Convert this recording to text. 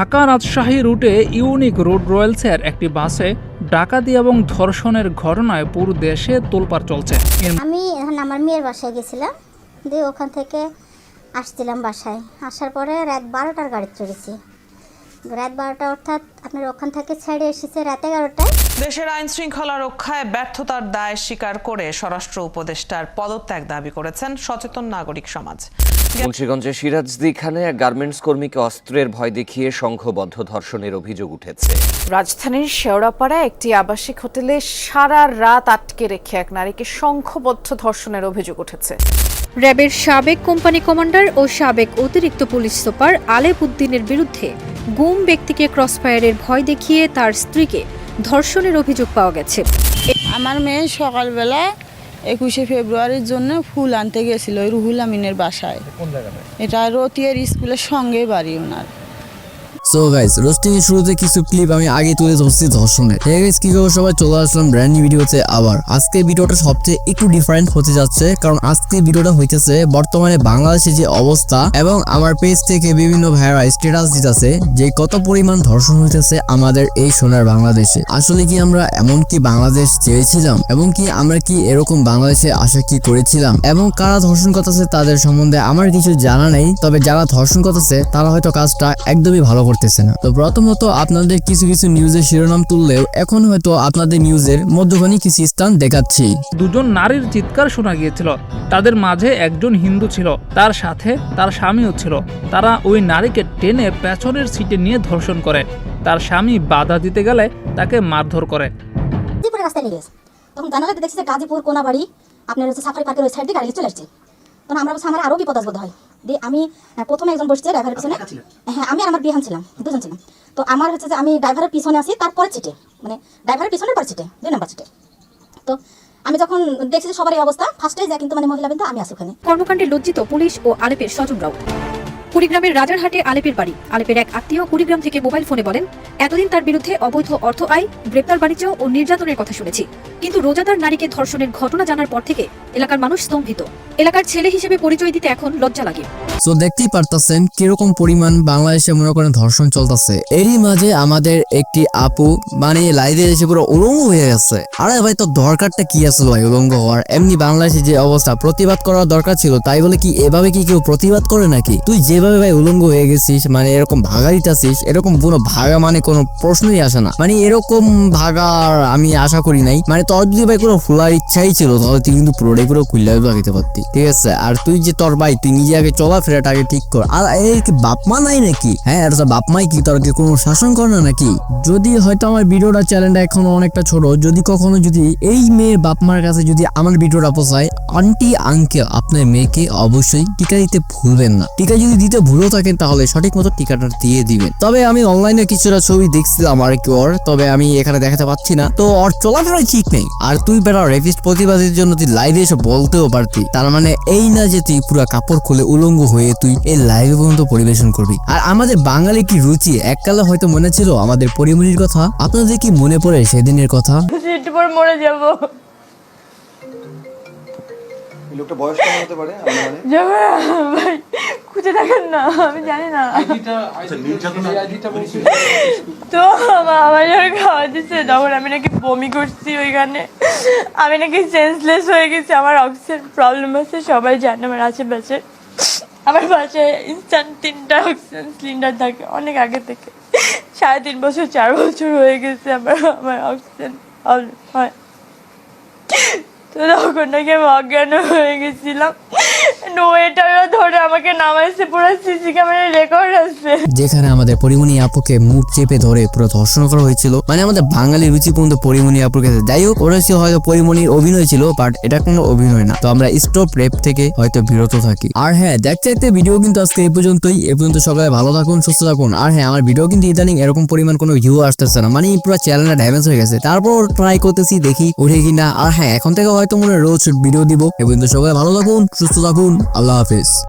ঢাকা রাজশাহী রুটে unique road রয়েলসের একটি বাসে ডাকাতি এবং ধর্ষণের ঘটনায় পুরো দেশে তোলপাড় চলছে। আমি এখন আমার মেয়ের বাসায় গেছিলাম। দিয়ে ওখান থেকে আসছিলাম বাসায়। আসার পরে রাত বারোটার গাড়ি চড়েছি। রাত বারোটা অর্থাৎ আপনার ওখান থেকে ছেড়ে এসেছে রাত এগারোটায়। দেশের আইন শৃঙ্খলা রক্ষায় ব্যর্থতার দায় স্বীকার করে স্বরাষ্ট্র উপদেষ্টার পদত্যাগ দাবি করেছেন সচেতন নাগরিক সমাজ। মুন্সিগঞ্জের সিরাজদি খানে এক গার্মেন্টস কর্মীকে অস্ত্রের ভয় দেখিয়ে সংঘবদ্ধ ধর্ষণের অভিযোগ উঠেছে। রাজধানীর শেওড়াপাড়ায় একটি আবাসিক হোটেলে সারা রাত আটকে রেখে এক নারীকে সংঘবদ্ধ ধর্ষণের অভিযোগ উঠেছে। র্যাবের সাবেক কোম্পানি কমান্ডার ও সাবেক অতিরিক্ত পুলিশ সুপার আলেপ উদ্দিনের বিরুদ্ধে গুম ব্যক্তিকে ক্রসফায়ারের ভয় দেখিয়ে তার স্ত্রীকে ধর্ষণের অভিযোগ পাওয়া গেছে। আমার মেয়ে সকালবেলা একুশে ফেব্রুয়ারির জন্য ফুল আনতে গেছিল ওই রুহুল আমিনের বাসায়। এটা রতিয়ার স্কুলের সঙ্গে বাড়ি ওনার। সো গাইস রোস্টিং এর শুরুতে কিছু ক্লিপ আমি আগে তুলে ধরছি ধর্ষণের। হে গাইস কি খবর সবাই? চলে আসলাম ব্র্যান্ড নিউ ভিডিওতে আবার। আজকে ভিডিওটা সবচেয়ে একটু ডিফারেন্ট হতে যাচ্ছে, কারণ আজকে ভিডিওটা হইতেছে বর্তমানে বাংলাদেশে যে অবস্থা এবং আমার পেজ থেকে বিভিন্ন ভাইরা স্ট্যাটাস দিতেছে যে কত পরিমাণ ধর্ষণ হইতেছে আমাদের এই সোনার বাংলাদেশে। আসলে কি আমরা এমন কি বাংলাদেশ চেয়েছিলাম? এবং কি আমরা কি এরকম বাংলাদেশে আশা কি করেছিলাম? এবং কারা ধর্ষণ করতেছে তাদের সম্বন্ধে আমার কিছু জানা নেই। তবে যারা ধর্ষণ করতেছে, তারা হয়তো কাজটা একদমই ভালো করতেছে না। তো প্রথমত আপনাদের কিছু কিছু নিউজের শিরোনাম তুললেও এখন হয়তো আপনাদের নিউজের মধ্যখানে কিছু স্থান দেখাচ্ছি। দুজন নারীর চিৎকার শোনা গিয়েছিল। তাদের মাঝে একজন হিন্দু ছিল তার সাথে তার স্বামীও ছিল। তারা ওই নারীকে টেনে পেছনের সিটে নিয়ে ধর্ষণ করে। তার স্বামী বাধা দিতে গেলে তাকে মারধর করে। গাজীপুরের রাস্তায় নিয়ে গেছে। তখন জানালাতে দেখছি যে গাজীপুর কোনাবাড়ি আপনার হচ্ছে সাফারি পার্কের ওই সাইড দিয়ে গাড়ি চলে আসছে। তখন আমরা বলছি আমার আরও বিপদ আসবোধ হয় দিয়ে আমি প্রথমে একজন বসছে ড্রাইভারের পিছনে। হ্যাঁ আমি আর আমার বিহান ছিলাম দুজন ছিলাম। তো আমার হচ্ছে যে আমি ড্রাইভারের পিছনে আছি তারপরে চিটে মানে ড্রাইভারের পিছনের পর চিটে দুই নাম্বার চিটে তো আমি যখন দেখছি যে সবার এই অবস্থা ফার্স্টে যা কিন্তু মানে মহিলা কিন্তু আমি আছি ওখানে। কর্মকাণ্ডে লজ্জিত পুলিশ ও আলেপের স্বজনরাও কুড়িগ্রামের রাজারহাটে আলেপের বাড়ি। আলেপের এক আত্মীয় কুড়িগ্রাম থেকে মোবাইল ফোনে বলেন এতদিন তার বিরুদ্ধে অবৈধ অর্থ আয় গ্রেপ্তার বাণিজ্য ও নির্যাতনের কথা শুনেছি। কিন্তু রোজাদার নারীকে ধর্ষণের ঘটনা জানার পর থেকে এলাকার মানুষ স্তম্ভিত। এলাকার ছেলে হিসেবে পরিচয় দিতে এখন লজ্জা লাগে। সো দেখতেই পারতাছেন কীরকম পরিমাণ বাংলাদেশে মনে করেন ধর্ষণ চলতেছে। এরই মাঝে আমাদের একটি আপু মানে লাইভে এসে পুরো উলঙ্গ হয়ে গেছে। আরে ভাই, তো দরকারটা কি আসলো ভাই উলঙ্গ হওয়ার? এমনি বাংলাদেশে যে অবস্থা, প্রতিবাদ করার দরকার ছিল, তাই বলে কি এভাবে কি কেউ প্রতিবাদ করে নাকি? তুই যেভাবে ভাই উলঙ্গ হয়ে গেছিস মানে এরকম ভাগা দিতাছিস এরকম কোনো ভাগা মানে কোনো প্রশ্নই আসে না। মানে এরকম ভাগার আমি আশা করি নাই। মানে তোর যদি ভাই কোনো ফুলার ইচ্ছাই ছিল, তাহলে তুই কিন্তু পুরোটাই পুরো খুললে লাগিতে পারতি। ঠিক আছে? আর তুই যে তোর ভাই, তুই নিজে আগে চলাফেরাটা আগে ঠিক কর। আর এই কি বাপ মা নাই নাকি? হ্যাঁ আর তোর বাপ মাই কি? তোর কি কোনো শাসন করে না নাকি? যদি হয়তো আমার ভিডিওটা চ্যানেলটা এখনও অনেকটা ছোট, যদি কখনো যদি এই মেয়ের বাপ মার কাছে যদি আমার ভিডিওটা পোষায়, আন্টি আঙ্কেল আপনার মেয়েকে অবশ্যই টিকা দিতে ভুলবেন না। টিকা যদি দিতে ভুলেও থাকেন, তাহলে সঠিক মতো টিকাটা দিয়ে দিবেন। তবে আমি অনলাইনে কিছুটা ছবি দেখছিলাম আর কি ওর তবে আমি এখানে দেখাতে পাচ্ছি না। তো ওর চলাফেরাই ঠিক নেই। আর তুই বেড়া রেপিস্ট প্রতিবাদের জন্য তুই লাইভে এসে বলতেও পারতি। তার মানে এই না যে তুই পুরো কাপড় খুলে উলঙ্গ হয়ে তুই এই লাইভ পর্যন্ত পরিবেশন করবি। আর আমাদের বাঙালি কি রুচি? এককালে হয়তো মনে ছিল আমাদের পরিমণির কথা। আপনাদের কি মনে পড়ে সেদিনের কথা? একটু পর মরে যাব। লোকটা বয়স কম হতে পারে ভাই। খুঁজে দেখেন না আমি জানি না। তো আমার আমার যখন খাওয়া দিচ্ছে তখন আমি নাকি বমি করছি ওইখানে আমি নাকি সেন্সলেস হয়ে গেছি আমার অক্সিজেন প্রবলেম আছে সবাই জানে আমার আশেপাশে। আমার বাসায় ইনস্ট্যান্ট তিনটা অক্সিজেন সিলিন্ডার থাকে অনেক আগে থেকে। সাড়ে তিন বছর চার বছর হয়ে গেছে আমার আমার অক্সিজেন প্রবলেম হয়। তো তখন নাকি আমি অজ্ঞান হয়ে গেছিলাম। যেখানে আমাদের পরিমণি আপুকে মুখ চেপে ধরে পুরো ধর্ষণ করা হয়েছিল। মানে আমাদের বাঙালি রুচি পর্যন্ত পরিমণি আপুর কাছে। যাই হোক, ওরা হয়তো পরিমণির অভিনয় ছিল বাট এটা কোনো অভিনয় না। তো আমরা স্টপ রেপ থেকে হয়তো বিরত থাকি। আর হ্যাঁ দেখতে দেখতে ভিডিও কিন্তু আজকে এই পর্যন্তই। এ পর্যন্ত ভালো থাকুন, সুস্থ থাকুন। আর হ্যাঁ আমার ভিডিও কিন্তু ইদানিং এরকম পরিমাণ কোনো ভিউ আসতেছে না। মানে পুরো চ্যানেলটা ড্যামেজ হয়ে গেছে। তারপর ট্রাই করতেছি, দেখি উঠে কিনা। আর হ্যাঁ এখন থেকে হয়তো মনে রোজ ভিডিও দিব। এ পর্যন্ত সকালে ভালো থাকুন, সুস্থ থাকুন। আল্লাহ হাফিজ